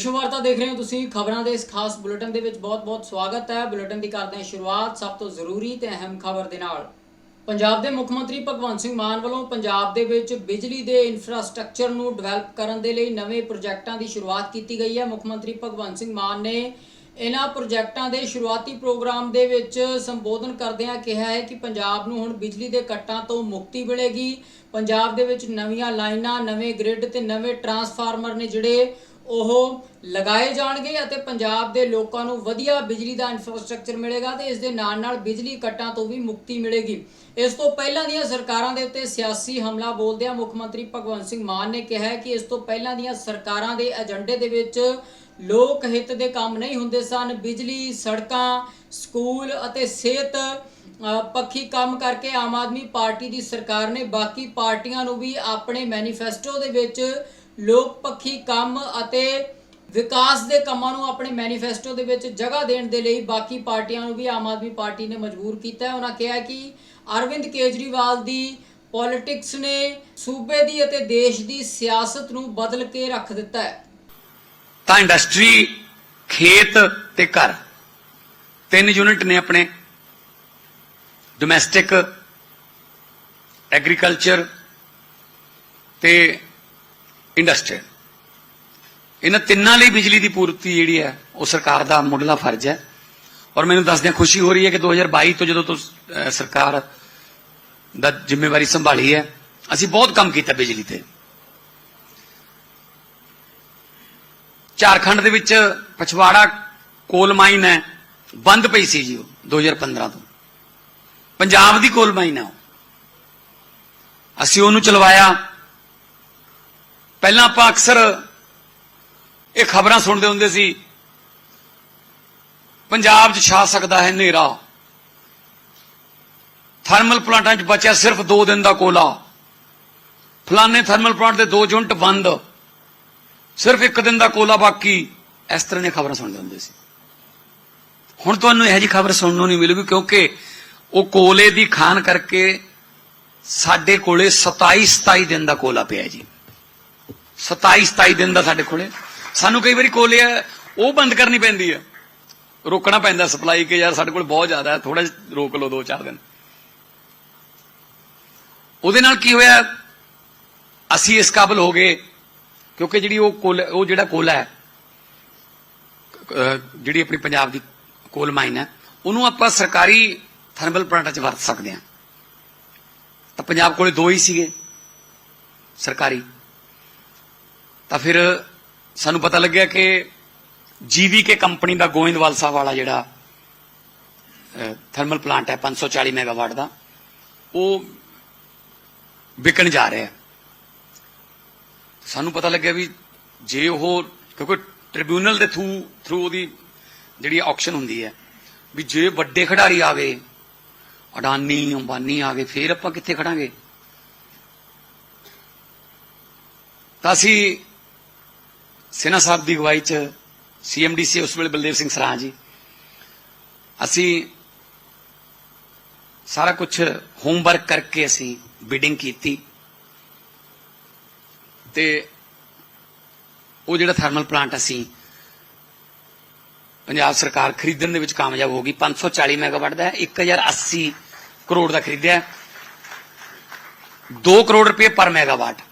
ਵਿਸ਼ਵ ਵਾਰਤਾ ਦੇਖ ਰਹੇ ਹੋ ਤੁਸੀਂ, ਖਬਰਾਂ ਦੇ ਇਸ ਖਾਸ ਬੁਲੇਟਿਨ ਦੇ ਵਿੱਚ ਬਹੁਤ-ਬਹੁਤ ਸਵਾਗਤ ਹੈ। ਬੁਲੇਟਿਨ ਦੀ ਕਰਦੇ ਹਾਂ ਸ਼ੁਰੂਆਤ ਸਭ ਤੋਂ ਜ਼ਰੂਰੀ ਤੇ ਅਹਿਮ ਖਬਰ ਦੇ ਨਾਲ। ਪੰਜਾਬ ਦੇ ਮੁੱਖ ਮੰਤਰੀ ਭਗਵੰਤ ਸਿੰਘ ਮਾਨ ਵੱਲੋਂ ਪੰਜਾਬ ਦੇ ਵਿੱਚ ਬਿਜਲੀ ਦੇ ਇਨਫਰਾਸਟ੍ਰਕਚਰ ਨੂੰ ਡਿਵੈਲਪ ਕਰਨ ਦੇ ਲਈ ਨਵੇਂ ਪ੍ਰੋਜੈਕਟਾਂ ਦੀ ਸ਼ੁਰੂਆਤ ਕੀਤੀ ਗਈ ਹੈ। ਮੁੱਖ ਮੰਤਰੀ ਭਗਵੰਤ ਸਿੰਘ ਮਾਨ ਨੇ ਇਹਨਾਂ ਪ੍ਰੋਜੈਕਟਾਂ ਦੇ ਸ਼ੁਰੂਆਤੀ ਪ੍ਰੋਗਰਾਮ ਦੇ ਵਿੱਚ ਸੰਬੋਧਨ ਕਰਦਿਆਂ ਕਿਹਾ ਹੈ ਕਿ ਪੰਜਾਬ ਨੂੰ ਹੁਣ ਬਿਜਲੀ ਦੇ ਕੱਟਾਂ ਤੋਂ ਮੁਕਤੀ ਮਿਲੇਗੀ। ਪੰਜਾਬ ਦੇ ਵਿੱਚ ਨਵੀਆਂ ਲਾਈਨਾਂ, ਨਵੇਂ ਗ੍ਰਿਡ ਤੇ ਨਵੇਂ ਟਰਾਂਸਫਾਰਮਰ ਨੇ ਜਿਹੜੇ ਉਹ ਲਗਾਏ ਜਾਣਗੇ ਅਤੇ ਪੰਜਾਬ ਦੇ ਲੋਕਾਂ ਨੂੰ ਵਧੀਆ ਬਿਜਲੀ ਦਾ ਇਨਫਰਾਸਟ੍ਰਕਚਰ ਮਿਲੇਗਾ ਤੇ ਇਸ ਦੇ ਨਾਲ ਨਾਲ ਬਿਜਲੀ ਕੱਟਾਂ ਤੋਂ ਵੀ ਮੁਕਤੀ ਮਿਲੇਗੀ। ਇਸ ਤੋਂ ਪਹਿਲਾਂ ਦੀਆਂ ਸਰਕਾਰਾਂ ਦੇ ਉੱਤੇ ਸਿਆਸੀ ਹਮਲਾ ਬੋਲਦਿਆਂ ਮੁੱਖ ਮੰਤਰੀ ਭਗਵੰਤ ਸਿੰਘ ਮਾਨ ਨੇ ਕਿਹਾ ਕਿ ਇਸ ਤੋਂ ਪਹਿਲਾਂ ਦੀਆਂ ਸਰਕਾਰਾਂ ਦੇ ਏਜੰਡੇ ਦੇ ਵਿੱਚ ਲੋਕ ਹਿੱਤ ਦੇ ਕੰਮ ਨਹੀਂ ਹੁੰਦੇ ਸਨ। ਬਿਜਲੀ, ਸੜਕਾਂ, ਸਕੂਲ ਅਤੇ ਸਿਹਤ ਪੱਖੀ ਕੰਮ ਕਰਕੇ ਆਮ ਆਦਮੀ ਪਾਰਟੀ ਦੀ ਸਰਕਾਰ ਨੇ ਬਾਕੀ ਪਾਰਟੀਆਂ ਨੂੰ ਵੀ ਆਪਣੇ ਮੈਨੀਫੈਸਟੋ ਦੇ ਵਿੱਚ ਲੋਕ ਪੱਖੀ ਕੰਮ ਅਤੇ ਵਿਕਾਸ ਦੇ ਕੰਮਾਂ ਨੂੰ ਆਪਣੇ ਮੈਨੀਫੈਸਟੋ ਦੇ ਵਿੱਚ ਜਗ੍ਹਾ ਦੇਣ ਦੇ ਲਈ ਬਾਕੀ ਪਾਰਟੀਆਂ ਨੂੰ ਵੀ ਆਮ ਆਦਮੀ ਪਾਰਟੀ ਨੇ ਮਜਬੂਰ ਕੀਤਾ ਉਹਨਾਂ ਕਿਹਾ ਕਿ ਅਰਵਿੰਦ ਕੇਜਰੀਵਾਲ ਦੀ ਪੋਲਿਟਿਕਸ ਨੇ ਸੂਬੇ ਦੀ ਅਤੇ ਦੇਸ਼ ਦੀ ਸਿਆਸਤ ਨੂੰ ਬਦਲ ਕੇ ਰੱਖ ਦਿੱਤਾ ਹੈ। ਤਾਂ ਇੰਡਸਟਰੀ ਖੇਤ ਤੇ ਘਰ ਤਿੰਨ ਯੂਨਿਟ ਨੇ ਆਪਣੇ। ਡੋਮੈਸਟਿਕ ਐਗਰੀਕਲਚਰ ਤੇ ਇੰਡਸਟਰੀ ਇਹਨਾਂ ਤਿੰਨਾਂ ਲਈ ਬਿਜਲੀ ਦੀ ਪੂਰਤੀ ਜਿਹੜੀ ਹੈ, ਉਹ ਸਰਕਾਰ ਦਾ ਮੁੱਢਲਾ ਫਰਜ਼ ਹੈ। ਔਰ ਮੈਨੂੰ ਦੱਸਦਿਆਂ ਖੁਸ਼ੀ ਹੋ ਰਹੀ ਹੈ ਕਿ 2022 ਤੋਂ ਜਦੋਂ ਤੋਂ ਸਰਕਾਰ ਦਾ ਜ਼ਿੰਮੇਵਾਰੀ ਸੰਭਾਲੀ ਹੈ, ਅਸੀਂ ਬਹੁਤ ਕੰਮ ਕੀਤਾ ਬਿਜਲੀ ਤੇ। ਝਾਰਖੰਡ ਦੇ ਵਿੱਚ ਪਛਵਾੜਾ ਕੋਲ ਮਾਈਨ ਹੈ, ਬੰਦ ਪਈ ਸੀ ਜੀ ਉਹ 2015 ਤੋਂ। ਪੰਜਾਬ ਦੀ ਕੋਲ ਮਾਈਨ ਹੈ ਉਹ। ਅਸੀਂ ਉਹਨੂੰ ਚਲਵਾਇਆ ਪਹਿਲਾਂ ਆਪਾਂ ਅਕਸਰ ਇਹ ਖਬਰਾਂ ਸੁਣਦੇ ਹੁੰਦੇ ਸੀ, ਪੰਜਾਬ 'ਚ ਛਾ ਸਕਦਾ ਹੈ ਹਨੇਰਾ। ਥਰਮਲ ਪਲਾਂਟਾਂ 'ਚ ਬਚਿਆ ਸਿਰਫ 2 ਦਿਨ ਦਾ ਕੋਲਾ। ਫਲਾਣੇ ਥਰਮਲ ਪਲਾਂਟ ਦੇ ਦੋ ਯੂਨਿਟ ਬੰਦ। ਸਿਰਫ ਇੱਕ ਦਿਨ ਦਾ ਕੋਲਾ ਬਾਕੀ। ਇਸ ਤਰ੍ਹਾਂ ਦੀਆਂ ਖਬਰਾਂ ਸੁਣਦੇ ਹੁੰਦੇ ਸੀ। ਹੁਣ ਤੁਹਾਨੂੰ ਇਹੋ ਜੀ ਖਬਰ ਸੁਣਨ ਨੂੰ ਨਹੀਂ ਮਿਲੂਗੀ ਕਿਉਂਕਿ ਉਹ ਕੋਲੇ ਦੀ ਖਾਨ ਕਰਕੇ ਸਾਡੇ ਕੋਲੇ 27 27 ਦਿਨ ਦਾ ਕੋਲਾ ਪਿਆ ਜੀ। 27 27 ਦਿਨ ਦਾ ਸਾਡੇ ਕੋਲੇ। ਸਾਨੂੰ ਕਈ ਵਾਰੀ ਕੋਲੇ ਆ, ਉਹ ਬੰਦ ਕਰਨੀ ਪੈਂਦੀ ਹੈ ਰੋਕਣਾ ਪੈਂਦਾ ਸਪਲਾਈ ਕਿ ਯਾਰ ਸਾਡੇ ਕੋਲ ਬਹੁਤ ਜ਼ਿਆਦਾ ਹੈ ਥੋੜਾ ਰੋਕ ਲਓ 2-4 ਦਿਨ। ਉਹਦੇ ਨਾਲ ਕੀ ਹੋਇਆ? ਅਸੀਂ ਇਸ ਕਾਬਲ ਹੋ ਗਏ, ਕਿਉਂਕਿ ਜਿਹੜੀ ਉਹ ਕੋਲ, ਉਹ ਜਿਹੜਾ ਕੋਲਾ ਹੈ ਜਿਹੜੀ ਆਪਣੀ ਪੰਜਾਬ ਦੀ ਕੋਲ ਮਾਈਨ ਹੈ, ਉਹਨੂੰ ਆਪਾਂ ਸਰਕਾਰੀ ਥਰਮਲ ਪਲਾਂਟਾਂ 'ਚ ਵਰਤ ਸਕਦੇ ਹਾਂ। ਤਾਂ ਪੰਜਾਬ ਕੋਲੇ ਦੋ ਹੀ ਸੀਗੇ, ਸਰਕਾਰੀ। ਤਾਂ ਫਿਰ ਸਾਨੂੰ ਪਤਾ ਲੱਗਿਆ ਕਿ ਜੀਵੀਕੇ ਕੰਪਨੀ ਦਾ ਗੋਇੰਦਵਾਲ ਸਾਹਿਬ ਵਾਲਾ ਜਿਹੜਾ ਥਰਮਲ ਪਲਾਂਟ ਹੈ 540 ਮੈਗਾਵਾਟ ਦਾ, ਉਹ ਵਿਕਣ ਜਾ ਰਿਹਾ ਸਾਨੂੰ ਪਤਾ ਲੱਗਿਆ ਵੀ ਜੇ ਉਹ, ਕਿਉਂਕਿ ਟ੍ਰਿਬਿਊਨਲ ਦੇ ਥਰੂ ਥਰੂ ਉਹਦੀ ਜਿਹੜੀ ਆਕਸ਼ਨ ਹੁੰਦੀ ਹੈ, ਵੀ ਜੇ ਵੱਡੇ ਖਿਡਾਰੀ ਆ ਗਏ ਅਡਾਨੀ, ਅੰਬਾਨੀ ਆ ਗਏ ਫੇਰ ਆਪਾਂ ਕਿੱਥੇ ਖੜਾਂਗੇ? ਤਾਂ ਅਸੀਂ ਸੈਨਾ ਸਾਹਿਬ ਦੀ ਅਗਵਾਈ ਚ ਸੀਐਮਡੀਸੀ ਉਸ ਵੇਲੇ ਬਲਦੇਵ ਸਿੰਘ ਸਰਾਂ ਜੀ। ਅਸੀਂ ਸਾਰਾ ਕੁਝ ਹੋਮਵਰਕ ਕਰਕੇ ਅਸੀਂ ਬਿਡਿੰਗ ਕੀਤੀ। ਤੇ ਉਹ ਜਿਹੜਾ ਥਰਮਲ ਪਲਾਂਟ ਅਸੀਂ ਪੰਜਾਬ ਸਰਕਾਰ ਖਰੀਦਣ ਦੇ ਵਿੱਚ ਕਾਮਯਾਬ ਹੋ ਗਈ। 540 ਮੈਗਾਵਾਟ ਦਾ ਹੈ 1080 ਕਰੋੜ ਦਾ ਖਰੀਦਿਆ ਹੈ। 2 ਕਰੋੜ ਰੁਪਏ ਪਰ ਮੈਗਾਵਾਟ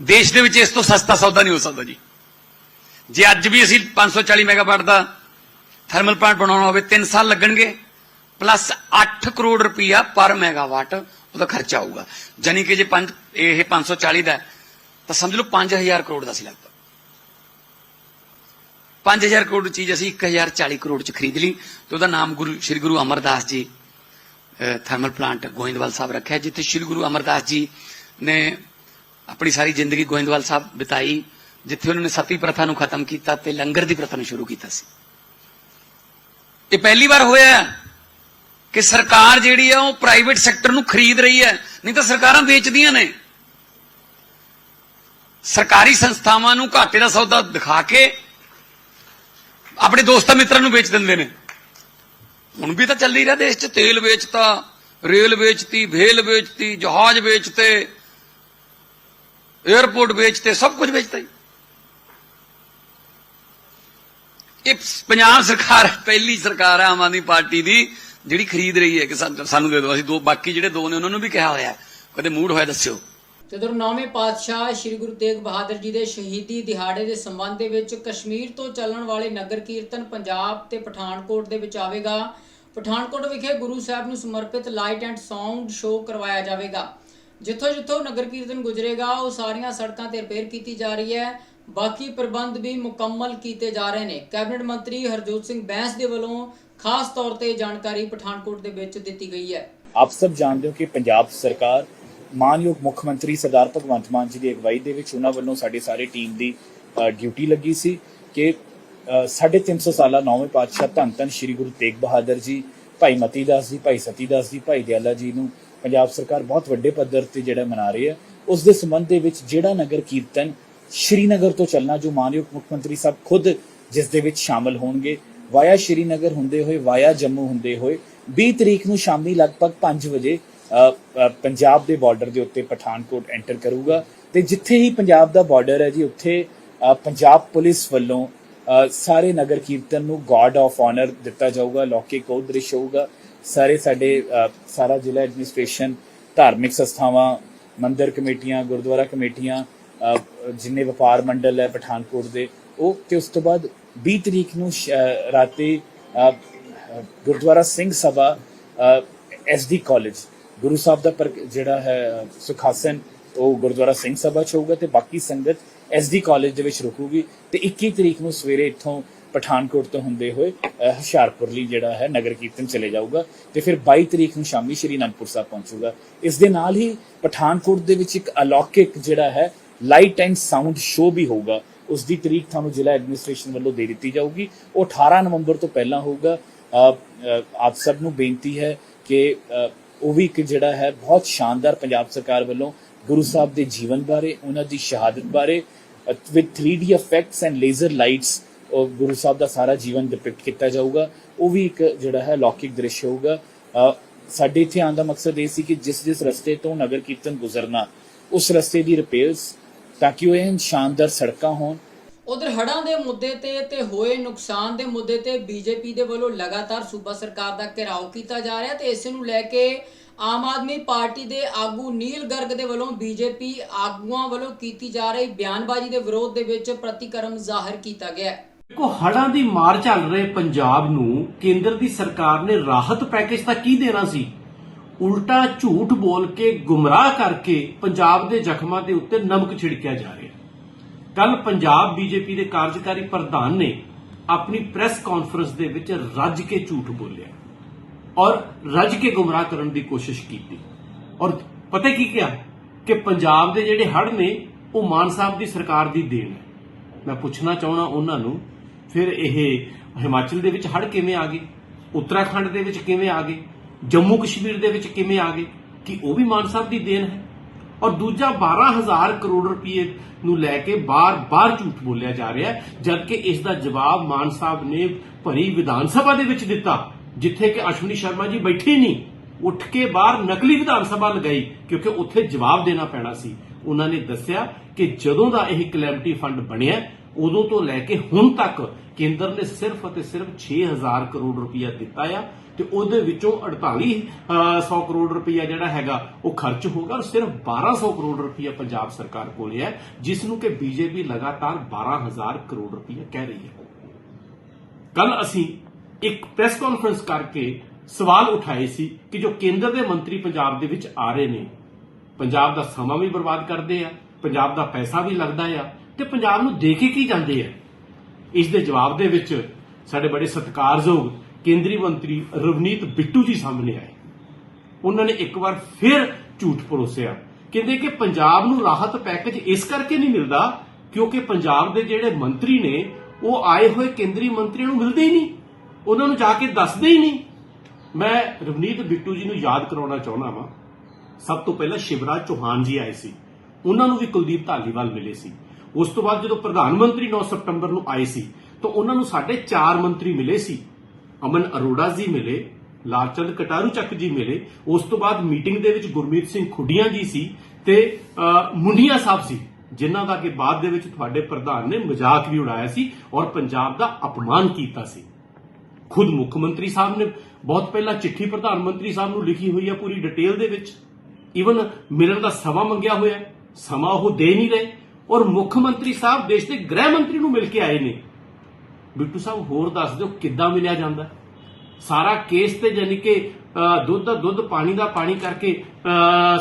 ਦੇਸ਼ ਦੇ ਵਿੱਚ ਇਸ ਤੋਂ ਸਸਤਾ ਸੌਦਾ ਨਹੀਂ ਹੋ ਸਕਦਾ ਜੀ। ਜੇ ਅੱਜ ਵੀ ਅਸੀਂ 540 ਮੈਗਾਵਾਟ ਦਾ ਥਰਮਲ ਪਲਾਂਟ ਬਣਾਉਣਾ ਹੋਵੇ 3 ਸਾਲ ਲੱਗਣਗੇ, ਪਲੱਸ 8 ਕਰੋੜ ਰੁਪਇਆ ਪਰ ਮੈਗਾਵਾਟ ਉਹਦਾ ਖਰਚਾ ਆਊਗਾ। ਜਾਨੀ ਕਿ ਜੇ ਪੰਜ, ਇਹ 540 ਦਾ ਤਾਂ ਸਮਝ ਲਓ 5000 ਕਰੋੜ ਦਾ ਸੀ ਲੱਗਦਾ 5000 ਕਰੋੜ ਦੀ ਚੀਜ਼ ਅਸੀਂ 1040 ਕਰੋੜ ਚ ਖਰੀਦ ਲਈ, ਤੇ ਉਹਦਾ ਨਾਮ ਗੁਰੂ, ਸ੍ਰੀ ਗੁਰੂ ਅਮਰਦਾਸ ਜੀ ਥਰਮਲ ਪਲਾਂਟ ਗੋਇੰਦਵਾਲ ਸਾਹਿਬ ਰੱਖਿਆ, ਜਿੱਥੇ ਸ੍ਰੀ ਗੁਰੂ ਅਮਰਦਾਸ ਜੀ ਨੇ ਆਪਣੀ ਸਾਰੀ ਜ਼ਿੰਦਗੀ ਗੋਇੰਦਵਾਲ ਸਾਹਿਬ ਬਿਤਾਈ, ਜਿੱਥੇ ਉਹਨਾਂ ਨੇ ਸਤੀ ਪ੍ਰਥਾ ਨੂੰ ਖਤਮ ਕੀਤਾ ਤੇ ਲੰਗਰ ਦੀ ਪ੍ਰਥਾ ਨੂੰ ਸ਼ੁਰੂ ਕੀਤਾ ਸੀ। ਇਹ ਪਹਿਲੀ ਵਾਰ ਹੋਇਆ ਕਿ ਸਰਕਾਰ ਜਿਹੜੀ ਆ ਉਹ ਪ੍ਰਾਈਵੇਟ ਸੈਕਟਰ ਨੂੰ ਖਰੀਦ ਰਹੀ ਹੈ। ਨਹੀਂ ਤਾਂ ਸਰਕਾਰਾਂ ਵੇਚਦੀਆਂ ਨੇ। ਸਰਕਾਰੀ ਸੰਸਥਾਵਾਂ ਨੂੰ ਘਾਟੇ ਦਾ ਸੌਦਾ ਦਿਖਾ ਕੇ ਆਪਣੇ ਦੋਸਤਾਂ ਮਿੱਤਰਾਂ ਨੂੰ ਵੇਚ ਦਿੰਦੇ ਨੇ। ਹੁਣ ਵੀ ਤਾਂ ਚੱਲ ਹੀ ਰਿਹਾ ਦੇਸ਼ 'ਚ। ਤੇਲ ਵੇਚਤਾ, ਰੇਲ ਵੇਚਤੀ ਭੇਲ ਵੇਚਤੀ, ਜਹਾਜ਼ ਵੇਚਤੇ। 에어ਪੋਰਟ ਵੇਚਤੇ, ਸਭ ਕੁਝ ਵੇਚਤਾ ਜੀ। ਇਹ ਪੰਜਾਬ ਸਰਕਾਰ, ਪਹਿਲੀ ਸਰਕਾਰ ਹੈ ਆਮ ਆਦਮੀ ਪਾਰਟੀ ਦੀ, ਜਿਹੜੀ ਖਰੀਦ ਰਹੀ ਹੈ ਕਿ ਸਾਨੂੰ ਦੇ ਦਿਓ। ਅਸੀਂ ਦੋ ਬਾਕੀ ਜਿਹੜੇ ਦੋ ਨੇ, ਉਹਨਾਂ ਨੂੰ ਵੀ ਕਿਹਾ ਹੋਇਆ ਕਦੇ ਮੂਡ ਹੋਇਆ ਦੱਸਿਓ। ਤੇ ਉਧਰ ਨੌਵੇਂ ਪਾਤਸ਼ਾਹ ਸ੍ਰੀ ਗੁਰੂ ਤੇਗ ਬਹਾਦਰ ਜੀ ਦੇ ਸ਼ਹੀਦੀ ਦਿਹਾੜੇ ਦੇ ਸੰਬੰਧ ਦੇ ਵਿੱਚ ਕਸ਼ਮੀਰ ਤੋਂ ਚੱਲਣ ਵਾਲੇ ਨਗਰ ਕੀਰਤਨ ਪੰਜਾਬ ਤੇ ਪਠਾਨਕੋਟ ਦੇ ਵਿੱਚ ਆਵੇਗਾ, ਪਠਾਨਕੋਟ ਵਿਖੇ ਗੁਰੂ ਸਾਹਿਬ ਨੂੰ ਸਮਰਪਿਤ ਲਾਈਟ ਐਂਡ ਸਾਊਂਡ ਸ਼ੋਅ ਕਰਵਾਇਆ ਜਾਵੇਗਾ। ਜਿੱਥੋਂ ਜਿੱਥੋਂ ਨਗਰ ਕੀਰਤਨ ਗੁਜ਼ਰੇਗਾ ਉਹ ਸਾਰੀਆਂ ਸੜਕਾਂ ਤੇ ਰਿਪੇਅਰ ਕੀਤੀ ਜਾ ਰਹੀ ਹੈ। ਬਾਕੀ ਪ੍ਰਬੰਧ ਵੀ ਮੁਕੰਮਲ ਕੀਤੇ ਜਾ ਰਹੇ ਨੇ। ਕੈਬਨਿਟ ਮੰਤਰੀ ਹਰਜੋਤ ਸਿੰਘ ਬੈਂਸ ਦੇ ਵੱਲੋਂ ਖਾਸ ਤੌਰ ਤੇ ਜਾਣਕਾਰੀ ਪਠਾਨਕੋਟ ਦੇ ਵਿੱਚ ਦਿੱਤੀ ਗਈ ਹੈ। ਆਪ ਸਭ ਜਾਣਦੇ ਹੋ ਕਿ ਪੰਜਾਬ ਸਰਕਾਰ ਮਾਨਯੋਗ ਮੁੱਖ ਮੰਤਰੀ ਸਰਦਾਰ ਭਗਵੰਤ ਮਾਨ ਜੀ ਦੀ ਅਗਵਾਈ ਦੇ ਵਿੱਚ ਉਹਨਾਂ ਵੱਲੋਂ ਸਾਡੀ ਸਾਰੀ ਟੀਮ ਦੀ ਡਿਊਟੀ ਲੱਗੀ ਸੀ ਕਿ ਅ, ਸਾਢੇ ਤਿੰਨ ਸੌ ਸਾਲਾ ਨੌਵੇਂ ਪਾਤਸ਼ਾਹ ਧੰਨ ਧੰਨ ਸ੍ਰੀ ਗੁਰੂ ਤੇਗ ਬਹਾਦਰ ਜੀ ਭਾਈ ਮਤੀ ਦਾਸ ਜੀ ਭਾਈ ਸਤੀ ਦਾਸ ਜੀ ਭਾਈ ਦਿਆਲਾ ਜੀ ਨੂੰ ਪੰਜਾਬ ਸਰਕਾਰ ਬਹੁਤ ਵੱਡੇ ਪੱਧਰ ਤੇ ਜਿਹੜਾ ਮਨਾ ਰਹੀ ਹੈ, ਉਸ ਦੇ ਸੰਬੰਧ ਦੇ ਵਿੱਚ ਜਿਹੜਾ ਨਗਰ ਕੀਰਤਨ ਸ਼੍ਰੀਨਗਰ ਤੋਂ ਚੱਲਣਾ, ਜੋ ਮਾਨਯੋਗ ਮੁੱਖ ਮੰਤਰੀ ਸਾਹਿਬ ਖੁਦ ਜਿਸ ਦੇ ਵਿੱਚ ਸ਼ਾਮਲ ਹੋਣਗੇ, ਵਾਇਆ ਸ਼੍ਰੀਨਗਰ ਹੁੰਦੇ ਹੋਏ, ਵਾਇਆ ਜੰਮੂ ਹੁੰਦੇ ਹੋਏ 20 ਤਰੀਕ ਨੂੰ ਸ਼ਾਮੀ ਲਗਭਗ 5 ਵਜੇ ਪੰਜਾਬ ਦੇ ਬਾਰਡਰ ਦੇ ਉੱਤੇ ਪਠਾਨਕੋਟ ਐਂਟਰ ਕਰੂਗਾ ਤੇ ਜਿੱਥੇ ਹੀ ਪੰਜਾਬ ਦਾ ਬਾਰਡਰ ਹੈ ਜੀ, ਉੱਥੇ ਪੰਜਾਬ ਪੁਲਿਸ ਵੱਲੋਂ ਸਾਰੇ ਨਗਰ ਕੀਰਤਨ ਨੂੰ ਗਾਰਡ ਆਫ ਆਨਰ ਦਿੱਤਾ ਜਾਊਗਾ, ਲੌਕਿਕ ਉਹ ਦ੍ਰਿਸ਼ ਹੋਊਗਾ। ਸਾਰੇ ਸਾਡੇ ਸਾਰਾ ਜ਼ਿਲ੍ਹਾ ਐਡਮਿਨਿਸਟ੍ਰੇਸ਼ਨ, ਧਾਰਮਿਕ ਸੰਸਥਾਵਾਂ, ਮੰਦਿਰ ਕਮੇਟੀਆਂ, ਗੁਰਦੁਆਰਾ ਕਮੇਟੀਆਂ ਜਿੰਨੇ ਵਪਾਰ ਮੰਡਲ ਹੈ ਪਠਾਨਕੋਟ ਦੇ, ਉਹ ਤੇ ਉਸ ਤੋਂ ਬਾਅਦ 20 ਤਰੀਕ ਨੂੰ ਰਾਤੀ ਗੁਰਦੁਆਰਾ ਸਿੰਘ ਸਭਾ ਐਸਡੀ ਕਾਲਜ, ਗੁਰੂ ਸਾਹਿਬ ਦਾ ਪਰ, ਜਿਹੜਾ ਹੈ ਸੁਖਾਸਨ, ਉਹ ਗੁਰਦੁਆਰਾ ਸਿੰਘ ਸਭਾ ਚ ਹੋਊਗਾ ਤੇ ਬਾਕੀ ਸੰਗਤ ਐਸਡੀ ਕਾਲਜ ਦੇ ਵਿੱਚ ਰੁਕੂਗੀ ਤੇ 21 ਤਰੀਕ ਨੂੰ ਸਵੇਰੇ ਇੱਥੋਂ ਪਠਾਨਕੋਟ ਤੋਂ ਹੁੰਦੇ ਹੋਏ ਹੁਸ਼ਿਆਰਪੁਰ ਲਈ ਜਿਹੜਾ ਹੈ ਨਗਰ ਕੀਰਤਨ ਚਲੇ ਜਾਊਗਾ ਤੇ ਫਿਰ 22 ਤਰੀਕ ਨੂੰ ਸ਼ਾਮੀ ਸ਼੍ਰੀ ਅਨੰਦਪੁਰ ਸਾਹਿਬ ਪਹੁੰਚੂਗਾ। ਇਸ ਦੇ ਨਾਲ ਹੀ ਪਠਾਨਕੋਟ ਦੇ ਵਿੱਚ ਇੱਕ ਅਲੌਕਿਕ ਜਿਹੜਾ ਹੈ ਲਾਈਟ ਐਂਡ ਸਾਊਂਡ ਸ਼ੋਅ ਵੀ ਹੋਊਗਾ। ਉਸ ਦੀ ਤਰੀਕ ਤੁਹਾਨੂੰ ਜ਼ਿਲ੍ਹਾ ਐਡਮਿਨਿਸਟ੍ਰੇਸ਼ਨ ਵੱਲੋਂ ਦੇ ਦਿੱਤੀ ਜਾਊਗੀ। ਉਹ 18 ਨਵੰਬਰ ਤੋਂ ਪਹਿਲਾਂ ਹੋਊਗਾ। ਅ, ਆਪ ਸਭ ਨੂੰ ਬੇਨਤੀ ਹੈ ਕਿ ਉਹ ਵੀ ਇੱਕ ਜਿਹੜਾ ਹੈ ਬਹੁਤ ਸ਼ਾਨਦਾਰ ਪੰਜਾਬ ਸਰਕਾਰ ਵੱਲੋਂ ਗੁਰੂ ਸਾਹਿਬ ਦੇ ਜੀਵਨ ਬਾਰੇ ਉਹਨਾਂ ਦੀ ਸ਼ਹਾਦਤ ਬਾਰੇ with 3D effects and laser lights ਉਹ ਗੁਰੂ ਸਾਹਿਬ ਦਾ ਸਾਰਾ ਜੀਵਨ ਡਿਪਿਕਟ ਕੀਤਾ ਜਾਊਗਾ। ਉਹ ਵੀ ਇੱਕ ਜਿਹੜਾ ਹੈ ਲੌਕਿਕ ਦ੍ਰਿਸ਼ ਹੋਊਗਾ। ਸਾਡੇ ਇੱਥੇ ਆਉਣ ਦਾ ਮਕਸਦ ਇਹ ਸੀ ਕਿ ਜਿਸ ਜਿਸ ਰਸਤੇ ਤੋਂ ਨਗਰ ਕੀਰਤਨ ਗੁਜ਼ਰਨਾ, ਉਸ ਰਸਤੇ ਦੀ ਰਿਪੇਅਰਸ ਤਾਂ ਕਿ ਉਹ ਇਹ ਸ਼ਾਨਦਾਰ ਸੜਕਾਂ ਹੋਣ। ਉਧਰ ਹੜ੍ਹਾਂ ਦੇ ਮੁੱਦੇ ਤੇ ਤੇ ਹੋਏ ਨੁਕਸਾਨ ਦੇ ਮੁੱਦੇ ਤੇ ਬੀਜੇਪੀ ਦੇ ਵੱਲੋਂ ਲਗਾਤਾਰ ਸੂਬਾ ਸਰਕਾਰ ਦਾ ਘਿਰਾਓ ਕੀਤਾ ਜਾ ਰਿਹਾ ਤੇ ਇਸੇ ਨੂੰ ਲੈ ਕੇ ਆਮ ਆਦਮੀ ਪਾਰਟੀ ਦੇ ਆਗੂ ਨੀਲ ਗਰਗ ਦੇ ਵੱਲੋਂ ਬੀਜੇਪੀ ਆਗੂਆਂ ਵੱਲੋਂ ਕੀਤੀ ਜਾ ਰਹੀ ਬਿਆਨਬਾਜ਼ੀ ਦੇ ਵਿਰੋਧ ਦੇ ਵਿੱਚ ਪ੍ਰਤੀਕਰਮ ਜ਼ਾਹਰ ਕੀਤਾ ਗਿਆ ਹੈ। ਦੇਖੋ, ਹੜ੍ਹਾਂ ਦੀ ਮਾਰ ਚੱਲ ਰਹੇ ਪੰਜਾਬ ਨੂੰ, ਕੇਂਦਰ ਦੀ ਸਰਕਾਰ ਨੇ ਰਾਹਤ ਪੈਕੇਜ ਤਾਂ ਕੀ ਦੇਣਾ ਸੀ? ਉਲਟਾ ਝੂਠ ਬੋਲ ਕੇ ਗੁੰਮਰਾਹ ਕਰਕੇ ਪੰਜਾਬ ਦੇ ਜ਼ਖਮਾਂ ਦੇ ਉੱਤੇ ਨਮਕ ਛਿੜਕਿਆ ਜਾ ਰਿਹਾ ਕੱਲ ਪੰਜਾਬ ਬੀਜੇਪੀ ਦੇ ਕਾਰਜਕਾਰੀ ਪ੍ਰਧਾਨ ਨੇ ਆਪਣੀ ਪ੍ਰੈਸ ਕਾਨਫਰੰਸ ਦੇ ਵਿੱਚ ਰੱਜ ਕੇ ਝੂਠ ਬੋਲਿਆ ਔਰ ਰੱਜ ਕੇ ਗੁੰਮਰਾਹ ਕਰਨ ਦੀ ਕੋਸ਼ਿਸ਼ ਕੀਤੀ। ਔਰ ਪਤਾ ਕੀ ਕਿਹਾ? ਕਿ ਪੰਜਾਬ ਦੇ ਜਿਹੜੇ ਹੜ ਨੇ, ਉਹ ਮਾਨ ਸਾਹਿਬ ਦੀ ਸਰਕਾਰ ਦੀ ਦੇਣ ਹੈ। ਮੈਂ ਪੁੱਛਣਾ ਚਾਹਣਾ ਉਹਨਾਂ ਨੂੰ, ਫਿਰ ਇਹ ਹਿਮਾਚਲ ਦੇ ਵਿੱਚ ਹੜ੍ਹ ਕਿਵੇਂ ਆ ਗਏ? ਉੱਤਰਾਖੰਡ ਦੇ ਵਿੱਚ ਕਿਵੇਂ ਆ ਗਏ? ਜੰਮੂ ਕਸ਼ਮੀਰ ਦੇ ਵਿੱਚ ਕਿਵੇਂ ਆ ਗਏ? ਕਿ ਉਹ ਵੀ ਮਾਨ ਸਾਹਿਬ ਦੀ ਦੇਣ ਹੈ? ਔਰ ਦੂਜਾ 12000 ਕਰੋੜ ਰੁਪਏ ਨੂੰ ਲੈ ਕੇ ਬਾਰ-ਬਾਰ ਝੂਠ ਬੋਲਿਆ ਜਾ ਰਿਹਾ ਹੈ, ਜਦਕਿ ਇਸ ਦਾ ਜਵਾਬ ਮਾਨ ਸਾਹਿਬ ਨੇ ਭਰੀ ਵਿਧਾਨ ਸਭਾ ਦੇ ਵਿੱਚ ਦਿੱਤਾ, ਜਿੱਥੇ ਕਿ ਅਸ਼ਵਨੀ ਸ਼ਰਮਾ ਜੀ ਬੈਠੇ ਨਹੀਂ। ਉੱਠ ਕੇ ਬਾਹਰ ਨਕਲੀ ਵਿਧਾਨ ਸਭਾ ਲਗਾਈ, ਕਿਉਂਕਿ ਉੱਥੇ ਜਵਾਬ ਦੇਣਾ ਪੈਣਾ ਸੀ। ਉਹਨਾਂ ਨੇ ਦੱਸਿਆ ਕਿ ਜਦੋਂ ਦਾ ਇਹ ਕਲੈਮਟੀ ਫੰਡ ਬਣਿਆ ਉਦੋਂ ਤੋਂ ਲੈ ਕੇ ਹੁਣ ਤੱਕ ਕੇਂਦਰ ਨੇ ਸਿਰਫ ਅਤੇ ਸਿਰਫ 6000 ਕਰੋੜ ਰੁਪਇਆ ਦਿੱਤਾ ਆ ਤੇ ਉਹਦੇ ਵਿੱਚੋਂ 4800 ਕਰੋੜ ਰੁਪਇਆ ਜਿਹੜਾ ਹੈਗਾ ਉਹ ਖਰਚ ਹੋਗਾ ਔਰ ਸਿਰਫ 1200 ਕਰੋੜ ਰੁਪਇਆ ਪੰਜਾਬ ਸਰਕਾਰ ਕੋਲ ਹੈ ਜਿਸ ਨੂੰ ਕਿ ਬੀਜੇਪੀ ਲਗਾਤਾਰ 12000 ਕਰੋੜ ਰੁਪਇਆ ਕਹਿ ਰਹੀ ਹੈ। ਕੱਲ ਅਸੀਂ ਇੱਕ ਪ੍ਰੈਸ ਕਾਨਫਰੰਸ ਕਰਕੇ ਸਵਾਲ ਉਠਾਏ ਸੀ ਕਿ ਜੋ ਕੇਂਦਰ ਦੇ ਮੰਤਰੀ ਪੰਜਾਬ ਦੇ ਵਿੱਚ ਆ ਰਹੇ ਨੇ, ਪੰਜਾਬ ਦਾ ਸਮਾਂ ਵੀ ਬਰਬਾਦ ਕਰਦੇ ਆ, ਪੰਜਾਬ ਦਾ ਪੈਸਾ ਵੀ ਲੱਗਦਾ ਆ ਤੇ ਪੰਜਾਬ ਨੂੰ ਦੇ ਕੇ ਕੀ ਜਾਂਦੇ ਆ? ਇਸ ਦੇ ਜਵਾਬ ਦੇ ਵਿੱਚ ਸਾਡੇ ਬੜੇ ਸਤਿਕਾਰਯੋਗ ਕੇਂਦਰੀ ਮੰਤਰੀ ਰਵਨੀਤ ਬਿੱਟੂ ਜੀ ਸਾਹਮਣੇ ਆਏ। ਉਹਨਾਂ ਨੇ ਇੱਕ ਵਾਰ ਫਿਰ ਝੂਠ ਪਰੋਸਿਆ। ਕਹਿੰਦੇ ਕਿ ਪੰਜਾਬ ਨੂੰ ਰਾਹਤ ਪੈਕੇਜ ਇਸ ਕਰਕੇ ਨਹੀਂ ਮਿਲਦਾ ਕਿਉਂਕਿ ਪੰਜਾਬ ਦੇ ਜਿਹੜੇ ਮੰਤਰੀ ਨੇ, ਉਹ ਆਏ ਹੋਏ ਕੇਂਦਰੀ ਮੰਤਰੀਆਂ ਨੂੰ ਮਿਲਦੇ ਹੀ ਨਹੀਂ। ਉਹਨਾਂ ਨੂੰ ਜਾ ਕੇ ਦੱਸਦੇ ਹੀ ਨਹੀਂ। ਮੈਂ ਰਵਨੀਤ ਬਿੱਟੂ ਜੀ ਨੂੰ ਯਾਦ ਕਰਾਉਣਾ ਚਾਹੁੰਦਾ ਵਾਂ। ਸਭ ਤੋਂ ਪਹਿਲਾਂ ਸ਼ਿਵਰਾਜ ਚੌਹਾਨ ਜੀ ਆਏ ਸੀ। ਉਹਨਾਂ ਨੂੰ ਵੀ ਕੁਲਦੀਪ ਧਾਲੀਵਾਲ ਮਿਲੇ ਸੀ। ਉਸ ਤੋਂ ਬਾਅਦ ਜਦੋਂ ਪ੍ਰਧਾਨ ਮੰਤਰੀ 9 ਸਤੰਬਰ ਨੂੰ ਆਏ ਸੀ, ਤਾਂ ਉਹਨਾਂ ਨੂੰ ਸਾਡੇ ਚਾਰ ਮੰਤਰੀ ਮਿਲੇ ਸੀ। ਅਮਨ ਅਰੋੜਾ ਜੀ ਮਿਲੇ, ਲਾਲਚੰਦ ਕਟਾਰੂ ਚੱਕ ਜੀ ਮਿਲੇ, ਉਸ ਤੋਂ ਬਾਅਦ ਮੀਟਿੰਗ ਦੇ ਵਿੱਚ ਗੁਰਮੀਤ ਸਿੰਘ ਖੁੱਡੀਆਂ ਜੀ ਸੀ ਤੇ ਮੁੰਡੀਆਂ ਸਾਹਿਬ ਸੀ, ਜਿਨ੍ਹਾਂ ਦਾ ਕਿ ਬਾਅਦ ਦੇ ਵਿੱਚ ਤੁਹਾਡੇ ਪ੍ਰਧਾਨ ਨੇ ਮਜ਼ਾਕ ਵੀ ਉਡਾਇਆ ਸੀ ਔਰ ਪੰਜਾਬ ਦਾ ਅਪਮਾਨ ਕੀਤਾ ਸੀ। ਖੁਦ ਮੁੱਖ ਮੰਤਰੀ ਸਾਹਿਬ ਨੇ ਬਹੁਤ ਪਹਿਲਾਂ ਚਿੱਠੀ ਪ੍ਰਧਾਨ ਮੰਤਰੀ ਸਾਹਿਬ ਨੂੰ ਲਿਖੀ ਹੋਈ ਹੈ ਪੂਰੀ ਡਿਟੇਲ ਦੇ ਵਿੱਚ। ਈਵਨ ਮਿਲਣ ਦਾ ਸਮਾਂ ਮੰਗਿਆ ਹੋਇਆ ਸਮਾਂ ਉਹ ਦੇ ਨਹੀਂ ਰਹੇ। ਔਰ ਮੁੱਖ ਮੰਤਰੀ ਸਾਹਿਬ ਦੇਸ਼ ਦੇ ਗ੍ਰਹਿ ਮੰਤਰੀ ਨੂੰ ਮਿਲ ਕੇ ਆਏ ਨੇ। ਬਿੱਟੂ ਸਾਹਿਬ, ਹੋਰ ਦੱਸ ਦਿਓ, ਕਿੱਦਾਂ ਮਿਲਿਆ ਜਾਂਦਾ? ਸਾਰਾ ਕੇਸ ਤੇ ਜਾਨੀ ਕਿ ਦੁੱਧ ਦਾ ਦੁੱਧ, ਪਾਣੀ ਦਾ ਪਾਣੀ ਕਰਕੇ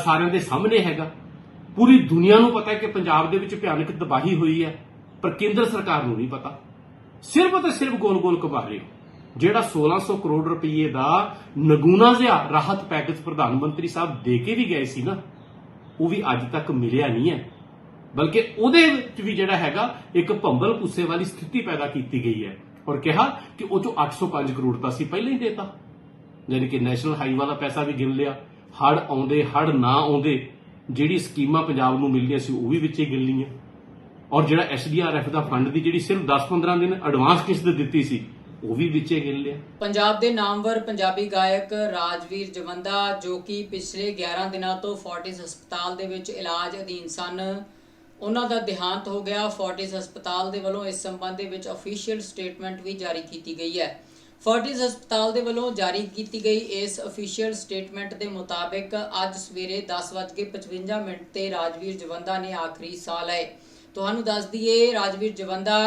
ਸਾਰਿਆਂ ਦੇ ਸਾਹਮਣੇ ਹੈਗਾ। ਪੂਰੀ ਦੁਨੀਆ ਨੂੰ ਪਤਾ ਹੈ ਕਿ ਪੰਜਾਬ ਦੇ ਵਿੱਚ ਭਿਆਨਕ ਤਬਾਹੀ ਹੋਈ ਹੈ, ਪਰ ਕੇਂਦਰ ਸਰਕਾਰ ਨੂੰ ਨਹੀਂ ਪਤਾ। ਸਿਰਫ ਅਤੇ ਸਿਰਫ ਗੋਲ-ਗੋਲ ਘੁਮਾ ਰਹੇ ਹੋ ਜਿਹੜਾ 1600 ਕਰੋੜ ਰੁਪਏ ਦਾ ਨਗੂਨਾ ਜਿਹਾ ਰਾਹਤ ਪੈਕੇਜ ਪ੍ਰਧਾਨ ਮੰਤਰੀ ਸਾਹਿਬ ਦੇ ਕੇ ਵੀ ਗਏ ਸੀ ਨਾ, ਉਹ ਵੀ ਅੱਜ ਤੱਕ ਮਿਲਿਆ ਨਹੀਂ ਹੈ। ਬਲਕਿ ਉਹਦੇ ਵਿੱਚ ਵੀ ਜਿਹੜਾ ਹੈਗਾ, ਇੱਕ ਭੰਬਲ ਪੁੱਸੇ ਵਾਲੀ ਸਥਿਤੀ ਪੈਦਾ ਕੀਤੀ ਗਈ ਹੈ। ਔਰ ਕਿਹਾ ਕਿ ਉਹ ਚੋਂ 805 ਕਰੋੜ ਤਾਂ ਅਸੀਂ ਪਹਿਲਾਂ ਹੀ ਦੇਤਾ। ਯਾਨੀ ਕਿ ਨੈਸ਼ਨਲ ਹਾਈ ਵਾਲਾ ਪੈਸਾ ਵੀ ਗਿਣ ਲਿਆ। ਹੜ ਆਉਂਦੇ ਹੜ ਨਾ ਆਉਂਦੇ, ਜਿਹੜੀ ਸਕੀਮਾਂ ਪੰਜਾਬ ਨੂੰ ਮਿਲਦੀਆਂ ਸੀ ਉਹ ਵੀ ਵਿੱਚੇ ਗਿਣ ਲਈਆਂ। ਔਰ ਜਿਹੜਾ ਐਸਡੀਆਰਐਫ ਦਾ ਫੰਡ ਦੀ ਜਿਹੜੀ ਸਿਰਫ 10-15 ਦਿਨ ਐਡਵਾਂਸ ਕਿਸ਼ਤ ਦਿੱਤੀ ਸੀ, ਉਹ ਵੀ ਵਿੱਚੇ ਗਿਣ ਲਿਆ। ਪੰਜਾਬ ਦੇ ਨਾਮਵਰ ਪੰਜਾਬੀ ਗਾਇਕ ਰਾਜਵੀਰ ਜਵੰਦਾ, ਜੋ ਕਿ ਪਿਛਲੇ 11 ਦਿਨਾਂ ਤੋਂ ਫੋਰਟਿਸ ਹਸਪਤਾਲ ਦੇ ਵਿੱਚ ਇਲਾਜ ਅਧੀਨ ਸਨ ਉਹਨਾਂ ਦਾ ਦੇਹਾਂਤ ਹੋ ਗਿਆ। ਫੋਰਟਿਸ ਹਸਪਤਾਲ ਦੇ ਵੱਲੋਂ ਇਸ ਸੰਬੰਧ ਦੇ ਵਿੱਚ ਅਫੀਸ਼ੀਅਲ ਸਟੇਟਮੈਂਟ ਵੀ ਜਾਰੀ ਕੀਤੀ ਗਈ ਹੈ। ਫੋਰਟਿਸ ਹਸਪਤਾਲ ਦੇ ਵੱਲੋਂ ਜਾਰੀ ਕੀਤੀ ਗਈ ਇਸ ਅਫੀਸ਼ੀਅਲ ਸਟੇਟਮੈਂਟ ਦੇ ਮੁਤਾਬਿਕ ਅੱਜ ਸਵੇਰੇ 10:55 ਮਿੰਟ ਤੇ ਰਾਜਵੀਰ ਜਵੰਦਾ ਨੇ ਆਖਰੀ ਸਾਹ ਲਏ। ਤੁਹਾਨੂੰ ਦੱਸ ਦਈਏ, ਰਾਜਵੀਰ ਜਵੰਦਾ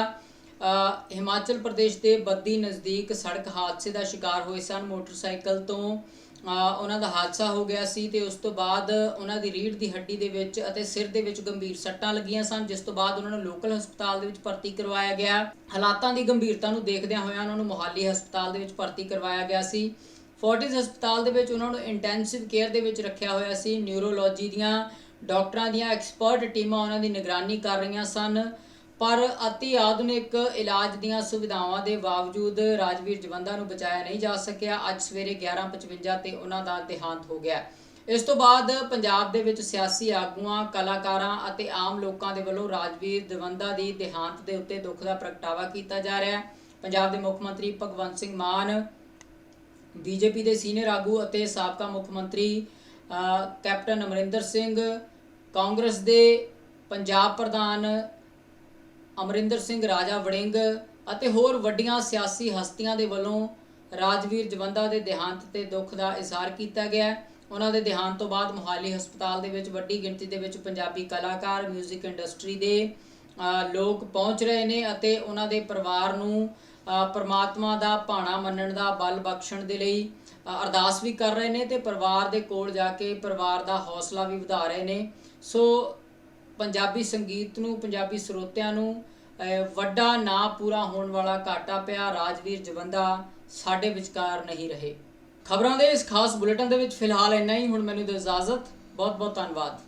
ਹਿਮਾਚਲ ਪ੍ਰਦੇਸ਼ ਦੇ ਬੱਦੀ ਨਜ਼ਦੀਕ ਸੜਕ ਹਾਦਸੇ ਦਾ ਸ਼ਿਕਾਰ ਹੋਏ ਸਨ। ਮੋਟਰਸਾਈਕਲ ਤੋਂ ਉਹਨਾਂ ਦਾ ਹਾਦਸਾ ਹੋ ਗਿਆ ਸੀ ਤੇ ਉਸ ਤੋਂ ਬਾਅਦ ਉਹਨਾਂ ਦੀ ਰੀੜ੍ਹ ਦੀ ਹੱਡੀ ਦੇ ਵਿੱਚ ਅਤੇ ਸਿਰ ਦੇ ਵਿੱਚ ਗੰਭੀਰ ਸੱਟਾਂ ਲੱਗੀਆਂ ਸਨ, ਜਿਸ ਤੋਂ ਬਾਅਦ ਉਹਨਾਂ ਨੂੰ ਲੋਕਲ ਹਸਪਤਾਲ ਦੇ ਵਿੱਚ ਭਰਤੀ ਕਰਵਾਇਆ ਗਿਆ। ਹਾਲਾਤਾਂ ਦੀ ਗੰਭੀਰਤਾ ਨੂੰ ਦੇਖਦਿਆਂ ਹੋਇਆਂ ਉਹਨਾਂ ਨੂੰ ਮੋਹਾਲੀ ਹਸਪਤਾਲ ਦੇ ਵਿੱਚ ਭਰਤੀ ਕਰਵਾਇਆ ਗਿਆ ਸੀ। ਫੋਰਟਿਸ ਹਸਪਤਾਲ ਦੇ ਵਿੱਚ ਉਹਨਾਂ ਨੂੰ ਇੰਟੈਂਸਿਵ ਕੇਅਰ ਦੇ ਵਿੱਚ ਰੱਖਿਆ ਹੋਇਆ ਸੀ। ਨਿਊਰੋਲੋਜੀ ਦੀਆਂ ਡਾਕਟਰਾਂ ਦੀਆਂ ਐਕਸਪਰਟ ਟੀਮਾਂ ਉਹਨਾਂ ਦੀ ਨਿਗਰਾਨੀ ਕਰ ਰਹੀਆਂ ਸਨ। ਪਰ ਅਤੀ ਆਧੁਨਿਕ ਇਲਾਜ ਦੀਆਂ ਸੁਵਿਧਾਵਾਂ ਦੇ ਬਾਵਜੂਦ ਰਾਜਵੀਰ ਜਵੰਦਾ ਨੂੰ ਬਚਾਇਆ ਨਹੀਂ ਜਾ ਸਕਿਆ। ਅੱਜ ਸਵੇਰੇ 11:55 ਤੇ ਉਹਨਾਂ ਦਾ ਦੇਹਾਂਤ ਹੋ ਗਿਆ। ਇਸ ਤੋਂ ਬਾਅਦ ਪੰਜਾਬ ਦੇ ਵਿੱਚ ਸਿਆਸੀ ਆਗੂਆਂ, ਕਲਾਕਾਰਾਂ ਅਤੇ ਆਮ ਲੋਕਾਂ ਦੇ ਵੱਲੋਂ ਰਾਜਵੀਰ ਜਵੰਦਾ ਦੀ ਦੇਹਾਂਤ ਦੇ ਉੱਤੇ ਦੁੱਖ ਦਾ ਪ੍ਰਗਟਾਵਾ ਕੀਤਾ ਜਾ ਰਿਹਾ ਹੈ। ਪੰਜਾਬ ਦੇ ਮੁੱਖ ਮੰਤਰੀ ਭਗਵੰਤ ਸਿੰਘ ਮਾਨ, ਬੀਜੇਪੀ ਦੇ ਸੀਨੀਅਰ ਆਗੂ ਅਤੇ ਸਾਬਕਾ ਮੁੱਖ ਮੰਤਰੀ ਕੈਪਟਨ ਅਮਰਿੰਦਰ ਸਿੰਘ, ਕਾਂਗਰਸ ਦੇ ਪੰਜਾਬ ਪ੍ਰਧਾਨ ਅਮਰਿੰਦਰ ਸਿੰਘ, ਰਾਜਾ ਵੜਿੰਗ ਅਤੇ ਹੋਰ ਵੱਡੀਆਂ ਸਿਆਸੀ ਹਸਤੀਆਂ ਦੇ ਵੱਲੋਂ ਰਾਜਵੀਰ ਜਵੰਦਾ ਦੇ ਦੇਹਾਂਤ ਤੇ ਦੁੱਖ ਦਾ ਇਜ਼ਹਾਰ ਕੀਤਾ ਗਿਆ। ਉਹਨਾਂ ਦੇ ਦੇਹਾਂਤ ਤੋਂ ਬਾਅਦ ਮੁਹਾਲੀ ਹਸਪਤਾਲ ਦੇ ਵਿੱਚ ਵੱਡੀ ਗਿਣਤੀ ਦੇ ਵਿੱਚ ਪੰਜਾਬੀ ਕਲਾਕਾਰ 뮤직 ਇੰਡਸਟਰੀ ਦੇ ਲੋਕ ਪਹੁੰਚ ਰਹੇ ਨੇ ਅਤੇ ਉਹਨਾਂ ਦੇ ਪਰਿਵਾਰ ਨੂੰ ਪਰਮਾਤਮਾ ਦਾ ਭਾਣਾ ਮੰਨਣ ਦਾ ਬਲ ਬਖਸ਼ਣ ਦੇ ਲਈ ਅਰਦਾਸ ਵੀ ਕਰ ਰਹੇ ਨੇ ਤੇ ਪਰਿਵਾਰ ਦੇ ਕੋਲ ਜਾ ਕੇ ਪਰਿਵਾਰ ਦਾ ਹੌਸਲਾ ਵੀ ਵਧਾ ਰਹੇ ਨੇ। ਸੋ ਪੰਜਾਬੀ ਸੰਗੀਤ ਨੂੰ, ਪੰਜਾਬੀ ਸਰੋਤਿਆਂ ਨੂੰ ਵੱਡਾ ਨਾ ਪੂਰਾ ਹੋਣ ਵਾਲਾ ਘਾਟਾ ਪਿਆ ਰਾਜਵੀਰ ਜਵੰਦਾ ਸਾਡੇ ਵਿਚਕਾਰ ਨਹੀਂ ਰਹੇ। ਖਬਰਾਂ ਦੇ ਇਸ ਖਾਸ ਬੁਲੇਟਿਨ ਦੇ ਵਿੱਚ ਫਿਲਹਾਲ ਇੰਨਾ ਹੀ। ਹੁਣ ਮੈਨੂੰ ਦਿਓ ਇਜਾਜ਼ਤ। ਬਹੁਤ ਬਹੁਤ ਧੰਨਵਾਦ।